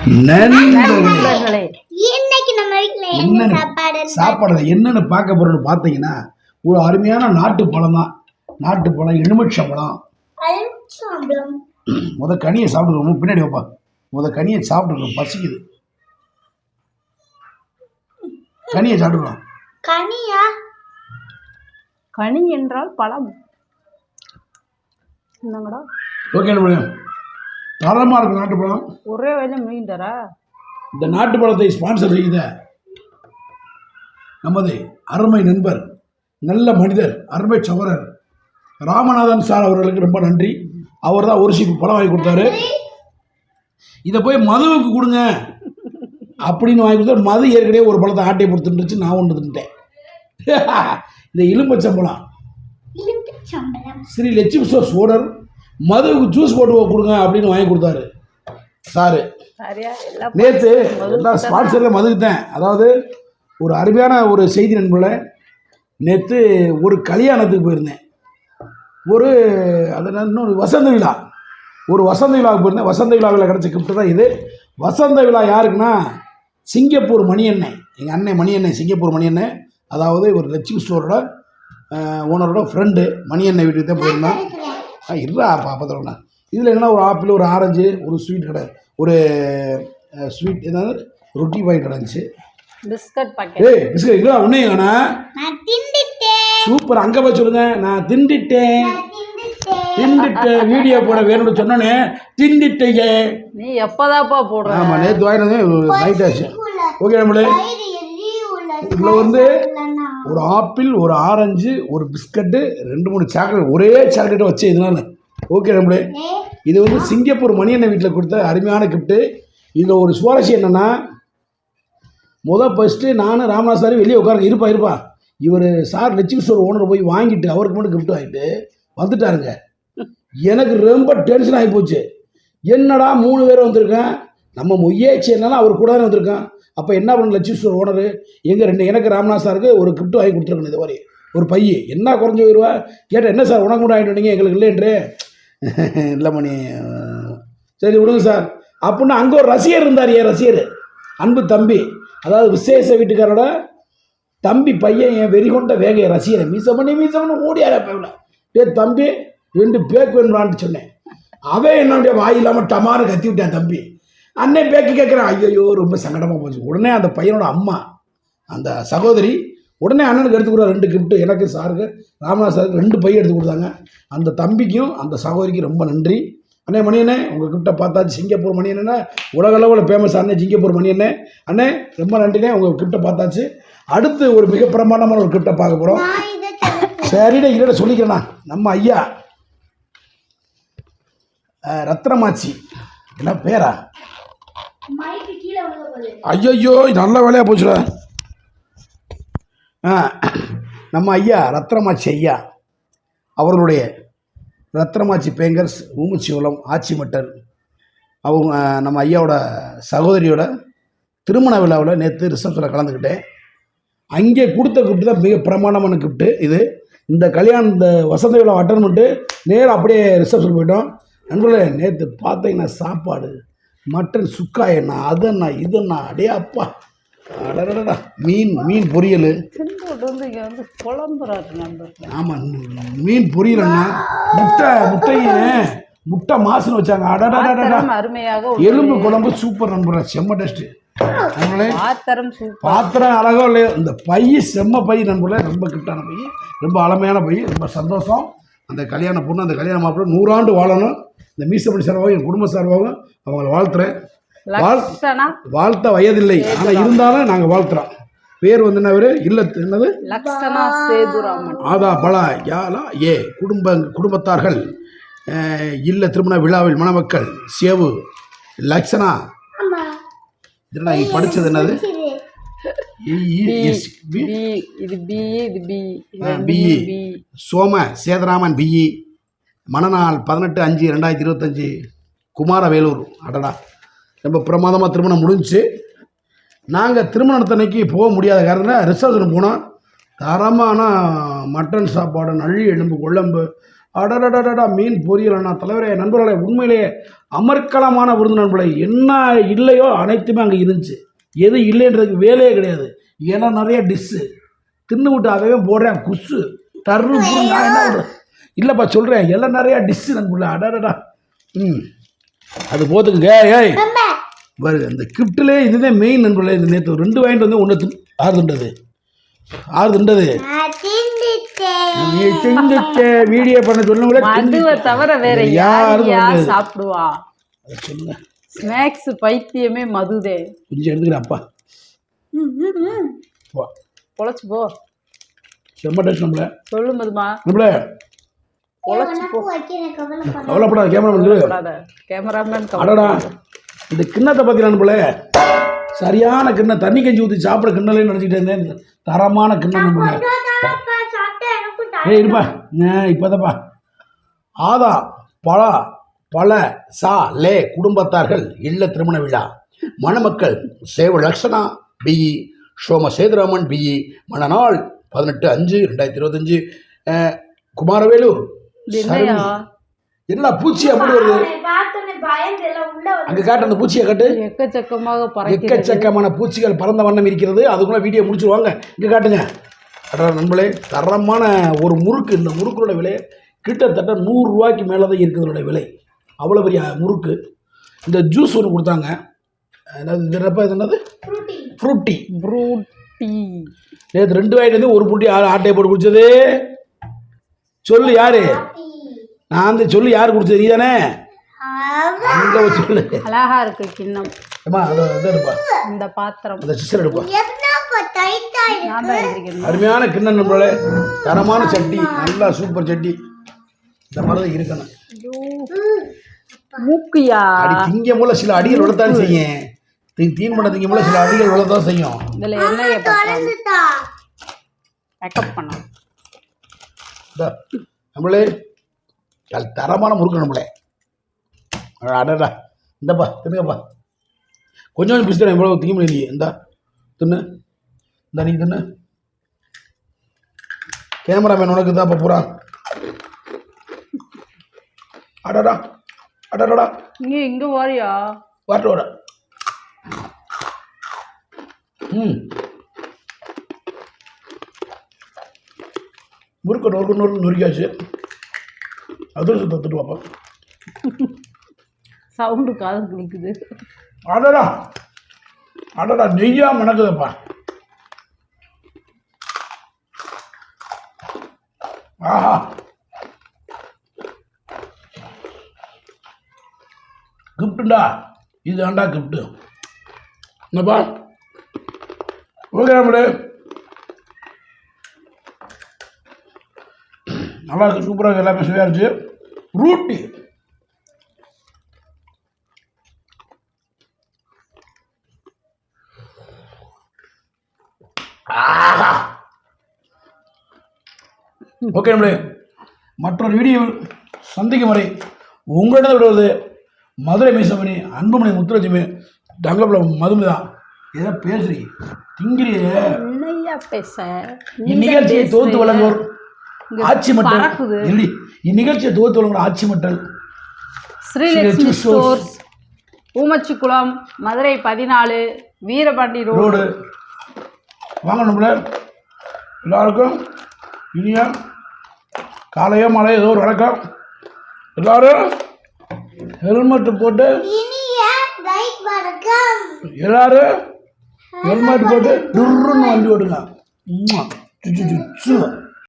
நண்பர்களே. நண்பர்களே இன்னைக்கு நம்ம வீட்ல என்ன என்னன்னு சாப்பாடு? என்னன்னு பார்க்க போறோம்னு பார்த்தீங்கன்னா ஒரு அருமையான நாட்டு பழம் தான் நாட்டு பழம் எலுமிச்சம் பழம் அல்சாம்பலம் முத கனியை சாப்பிடுவோம் பின்னாடி வைப்பா. முத கனியை சாப்பிடுறோம் பசிக்குது. கனியை சாப்பிடுறோம் கனியா? கனி என்றால் பழம். என்னங்கடா? ஓகே தரமாக இருக்கும் நாட்டு பழம். ஒரே வயல மீன் தரா இந்த நாட்டு பழத்தை ஸ்பான்சர் செய்த நமது அருமை நண்பர் நல்ல மனிதர் அருமை சகோதரர் ராமநாதன் சார் அவர்களுக்கு ரொம்ப நன்றி. அவர் தான் ஒரு சீப்பு பழம் வாங்கி கொடுத்தாரு. இதை போய் மதுவுக்கு கொடுங்க அப்படின்னு வாங்கி கொடுத்தாரு. மது ஏற்கனவே ஒரு பழத்தை ஆட்டை கொடுத்துருந்துச்சு நான் ஒன்று தின்ட்டேன் இந்த எலும்பச்சம்பழம் சம்பளம். ஸ்ரீ லட்சுமி ஓனர் மதுவுக்கு ஜூஸ் போட்டு கொடுங்க அப்படின்னு வாங்கி கொடுத்தாரு. சாரு. நேற்று எல்லாம் ஸ்பான்சரில் மதுக்கிட்டேன் அதாவது ஒரு அருமையான ஒரு செய்தி நண்பர்களே நேற்று ஒரு கல்யாணத்துக்கு போயிருந்தேன். ஒரு அது இன்னொரு வசந்த விழா. ஒரு வசந்த விழாவுக்கு போயிருந்தேன். வசந்த விழாவில் கிடச்ச கிஃப்ட் தான் இது. வசந்த விழா யாருக்குன்னா சிங்கப்பூர் மணியண்ணன். எங்கள் அண்ணன் மணியண்ணன் சிங்கப்பூர் மணியண்ணன். அதாவது ஒரு லட்சுமி ஸ்டோரோட ஓனரோட ஃப்ரெண்டு மணியண்ணன் வீட்டுக்கு தான் போயிருந்தோம் ஆ இருடா பாப்பா இதில் என்னன்னா ஒரு ஆப்பிள் ஒரு ஆரஞ்சு ஒரு ஸ்வீட் கடை ஒரு ஸ்வீட் ஏதாவது ரொட்டி பாய் கிடந்துச்சு. Biscuit packet. ஏய் பிஸ்கட் இல்லைடா உன்னே வேணா நான் திண்டுட்டேன் சூப்பர் அங்கே போய் சொல்லுங்க. நான் திண்டிட்டேன் நான் திண்டுட்டேன் திண்டிட்டேன் வீடியோ போட வேணும்னு சொன்னோன்னே திண்டிட்டீங்க நீ எப்பதாப்பா போடுற? ஆமாம் நேற்று வாங்கினது நைட் ஆச்சு. ஓகே நம்மளே. இதில் வந்து ஒரு ஆப்பிள் ஒரு ஆரஞ்சு ஒரு பிஸ்கட்டு ரெண்டு மூணு சாக்லேட் ஒரே சாக்லேட்டை வச்சு இதனால ஓகே நம்மளே? இது வந்து சிங்கப்பூர் மணியண்ணன் வீட்டில் கொடுத்த அருமையான கிஃப்ட்டு இதில் ஒரு சுவாரஸ்யம் என்னென்னா முத ஃபஸ்ட்டு நானும் ராமநாத் சார் வெளியே உட்காருங்க. இருப்பா இருப்பா. இவர் சார் லட்சுமி ஸ்டோர் ஓனர் போய் வாங்கிட்டு அவருக்கு மட்டும் கிஃப்ட் வாங்கிட்டு வந்துட்டாருங்க. எனக்கு ரொம்ப டென்ஷன் ஆகி போச்சு. என்னடா மூணு பேர் வந்திருக்கேன்? நம்ம முயற்சி என்னன்னா அவர் கூட தானே வந்திருக்கான். அப்போ என்ன பண்ண லட்சுமி ஸ்டோர் ஓனரு எங்கள் ரெண்டு எனக்கு ராமநாத் சாருக்கு ஒரு கிஃப்ட் வாங்கி கொடுத்துருக்கணும் இது மாதிரி. ஒரு பைய. என்ன குறைஞ்சி போயிடுவா கேட்டால் என்ன சார் உனக்கு கூட வாங்கிட்டு வந்தீங்க? எங்களுக்கு இல்லைன்றே இல்லை மணி சரி விடுங்க சார். அப்படின்னு அங்கே ஒரு ரசிகர் இருந்தார் என் ரசிகர். அன்பு தம்பி. அதாவது விசேஷ வீட்டுக்காரோட தம்பி பையன் என் வெறிகொண்ட வேக என் ரசிகர் மீச பண்ணி மீச பண்ணி ஓடியார பேவில டே தம்பி ரெண்டு பேக் வேணுமான்ட்டு சொன்னேன். அவன் என்னுடைய வாய் இல்லாமல் டமாரு கத்தி விட்டான் தம்பி. அண்ணன் பேக்கி கேட்குறான் ஐயோ ரொம்ப சங்கடமாக போச்சு. உடனே அந்த பையனோட அம்மா அந்த சகோதரி உடனே அண்ணனுக்கு எடுத்து கொடுத்தா ரெண்டு கிஃப்ட்டு எனக்கு சாருக்கு ராமநாத் சாருக்கு ரெண்டு பையன் எடுத்து கொடுத்தாங்க. அந்த தம்பிக்கும் அந்த சகோதரிக்கும் ரொம்ப நன்றி. அண்ணே மணியண்ணே உங்கள் கிட்ட பார்த்தாச்சு. சிங்கப்பூர் மணியண்ணே உலகளவில் ஃபேமஸ் அண்ணே சிங்கப்பூர் மணியண்ணே அண்ணே. ரொம்ப நன்றிண்ணே உங்கள் கிட்ட பார்த்தாச்சு. அடுத்து ஒரு மிக பிரமாண்டமான ஒரு கிட்ட பார்க்க போகிறோம் நான் இல்லை சொல்லிக்கிறேண்ணா. நம்ம ஐயா ரத்னமாச்சி. என்ன பேரா? ஐயோ நல்ல வேலையாக போச்சுடா. ஆ நம்ம ஐயா ரத்னமாச்சி ஐயா. அவர்களுடைய ரத்னமாச்சி பேங்கர்ஸ் ஊமுச்சிகுளம் ஆச்சிமட்டன் அவங்க நம்ம ஐயாவோட சகோதரியோட திருமண விழாவில் நேற்று ரிசப்ஷனில் கலந்துக்கிட்டேன். அங்கே கொடுத்த கிஃப்ட் தான் மிக பிரமாண்டமான கிஃப்ட்டு இது. இந்த கல்யாணம் இந்த வசந்த விழா அட்டன் பண்ணிட்டு நேராக அப்படியே ரிசப்ஷன் போயிட்டோம். நண்பர்களே நேற்று பார்த்தீங்கன்னா சாப்பாடு. மட்டன் சுக்கா என்ன அதென்ன இதென்ன அடே அப்பா. அடடடா மீன் மீன் பொரியல். வந்து இங்க வந்து ஆமாம் மீன் பொரியலண்ணா முட்டை முட்டையும் முட்டை மாசுன்னு வச்சாங்க. அடடடடா அருமையாக. எலும்பு குழம்பு சூப்பர் நண்பர்களே. செம்ம டேஸ்ட்டு சூப்பர் பாத்திரம் அழகோ இல்லையோ இந்த பை செம்ம பை நண்பர்களே. ரொம்ப கிஃப்டான பை ரொம்ப அழமையான பை ரொம்ப சந்தோஷம். அந்த கல்யாண பொண்ணு அந்த கல்யாண மாப்பிள்ளை நூறாண்டு வாழணும். இந்த மீசப்படி சார்பாகவும் என் குடும்ப சார்பாகவும் அவங்கள வாழ்த்துறேன். வாழ்த்த வயதில்லை. ஆனால் இருந்தாலும் நாங்கள் வாழ்த்துறோம். பேர் வந்து என்ன பேர் இல்ல என்னது? ஆதா பலா யாலா ஏ. குடும்ப குடும்பத்தார்கள் இல்ல திருமண விழாவில் மணமக்கள் சேவு. லக்ஷனா இதெல்லாம் நீ படிச்சது என்னது? சரி E- E- S B B இது பி இது பி. ஆ, BE. B. Soma Setharaman BE மணநாள் பதினெட்டு அஞ்சு ரெண்டாயிரத்தி இருபத்தஞ்சி குமாரவேலூர். அடடா. ரொம்ப பிரமாதமாக திருமணம் முடிஞ்சுச்சு நாங்கள் திருமணத்தன்னைக்கு போக முடியாத காரணம் ரிசப்ஷன் போனோம். தரமான மட்டன் சாப்பாடு நள்ளி எலும்பு குழம்பு அடடடடா மீன் பொரியல் அண்ணா. தலைவரே நண்பர்களே உண்மையிலேயே அமர்க்கலமான விருந்து நண்பர்களே. என்ன இல்லையோ அனைத்துமே அங்கே இருந்துச்சு. எது இல்லைன்றதுக்கு வேலையே கிடையாது. ஏன்னா நிறைய டிஷ்ஷு தின்னு விட்டு போடுறேன். குஸ்ஸு டர்னு நான் என்ன இல்லைப்பா சொல்கிறேன் எல்லாம் நிறையா டிஷ்ஷு நண்பர்களே அடடடா. ம். அது போத்துக்குங்க ஏய். பாரு அந்த கிஃப்ட்லே இதுதான் மெயின் நண்பர்களே. இது நேற்று ரெண்டு வாங்கிட்டு வந்து ஒன்று ஆறு திண்டது ஆறு திண்டது நீ வீடியோ பண்ண சொல்லுங்களே மதுவை தவிர வேற யார் யாரும். சாப்பிடுவா? அதை சொல்லுங்க. ஸ்நாக்ஸ் பைத்தியமே மதுதே. கொஞ்சம் எடுத்துக்கிறேன் அப்பா. வா பொழைச்சு போ. செம்ம டேஸ்ட் நம்மள. சொல்லு மதுமா. நம்மள. பொழைச்சு போ. கவலைப்படாத கவலைப்படாத. கேமரா வந்து கேமராமேன் அடடா இந்த கிண்ணத்தை பற்றி நம்மள சரியான கிண்ணம் தண்ணி கஞ்சி ஊற்றி சாப்பிட கிண்ணலே நினச்சிட்டு இருந்தேன். தரமான கிண்ணம் தா ஏய் இருப்பா. இப்போதப்பா ஆதா பழ பல சா லே குடும்பத்தார்கள் இல்ல திருமண விழா. மணமக்கள் சேவ Lakshana BE Soma Sethuraman BE மணநாள் பதினெட்டு அஞ்சு ரெண்டாயிரத்தி இருபத்தஞ்சு. குமாரவேலூர் என்னையா? என்னடா பூச்சி அப்படி வருது? பார்த்தோன்னே பயந்து எல்லாம் உள்ள வந்து அங்கே காட்டு அந்த பூச்சியை காட்டு. எக்கச்சக்கமாக எக்கச்சக்கமான பூச்சிகள் பறந்த வண்ணம் இருக்கிறது. அதுக்குள்ள வீடியோ முடிச்சிருவாங்க. இங்கே காட்டுங்க. அடடா நண்பர்களே தரமான ஒரு முறுக்கு. இந்த முறுக்கோட விலை கிட்டத்தட்ட நூறுரூவாய்க்கு மேலே தான் இருக்குது இதோட விலை. அவ்வளோ பெரிய முறுக்கு. இந்த ஜூஸ் ஒன்று கொடுத்தாங்க. என்னது இது என்னது? ஃப்ரூட்டி. ஃப்ரூட்டி. ப்ரூட்டி நேற்று ரெண்டு வந்து ஒரு புட்டி ஆட்டையை போட்டு குடிச்சது. சொல்லு யாரு? நான் வந்து சொல்லு யார் குடிச்சது நீ தானே அங்கே சொல்லு. அழகா இருக்கு கிண்ணம். அதை இதை எடுப்பா. இந்த பாத்திரம். அந்த சிஸ்டர் எடுப்பா. அருமையான கிண்ணம் நம்மளே தரமான சட்டி. நல்லா சூப்பர் சட்டி. இந்த மாதிரி தான் இருக்கணும். மூக்குயா? திங்க போல சில அடிகள் விழத்தான் செய்யும். தீ தீன் பண்ண திங்க போல சில அடிகள் விழத்தான் செய்யும். இதுல இருக்கு மேக்கப் பண்ணலாம் நம்மளே தரமான முறுக்கு நம்மளே. அடடா இந்தப்பா தின்னுங்கப்பா. கொஞ்சம் கொஞ்சம் பிடிச்சி எவ்வளோ திங்க முடியலையே. இந்தா தின்னு. இந்த நீ தின்னு. கேமராமேன் உனக்கு தான் பூரா. அடடா அடடா இங்க இங்க வாரியா? வாட்டு வர ம். முறுக்கு நொறுக்கு நொறுக்கு நொறுக்கியாச்சு. அதிரசம் தத்துட்டு வாப்பா. சவுண்டு காது கிளிக்குது அடடா. அடடா நெய்யா மணக்குதப்பா. ஆஹா. கிஃப்ட்டுண்டா இது ஆண்டா கிஃப்ட்டு. என்னப்பா? ஓகே நம்மளே. நல்லா இருக்கு சூப்பராக எல்லாமே சுவையாக இருந்துச்சு ரூட்டி ஓகே நம்மளே. மற்றொரு வீடியோ சந்திக்கும் வரை உங்களிடம் விடுவது மதுரை மீசமணி அன்புமணி முத்துலட்சுமி தங்கப்பில் மதுமிதா. ஏதோ பேசுறீ திங்கிறியே. பேச. இந்நிகழ்ச்சியை தொகுத்து வழங்குவோர் ஆட்சி மட்டல் இந்நிகழ்ச்சியை தொகுத்து வழங்குவோர் ஆட்சி மட்டல் ஸ்ரீலட்சுமி ஸ்டோர்ஸ். ஊமச்சிக்குளம் மதுரை பதினாலு வீரபாண்டி ரோடு. வாங்க நம்மள. எல்லாருக்கும் இனிய காலையோ மழையோ ஏதோ ஒரு வணக்கம். எல்லாரும் ஹெல்மெட் போட்டு. இனிய ரைட் வணக்கம். எல்லாரும் ஹெல்மெட் போட்டு டுர்ருன்னு வண்டி ஓடுங்க உம்மா. சு, சு, சு, சு.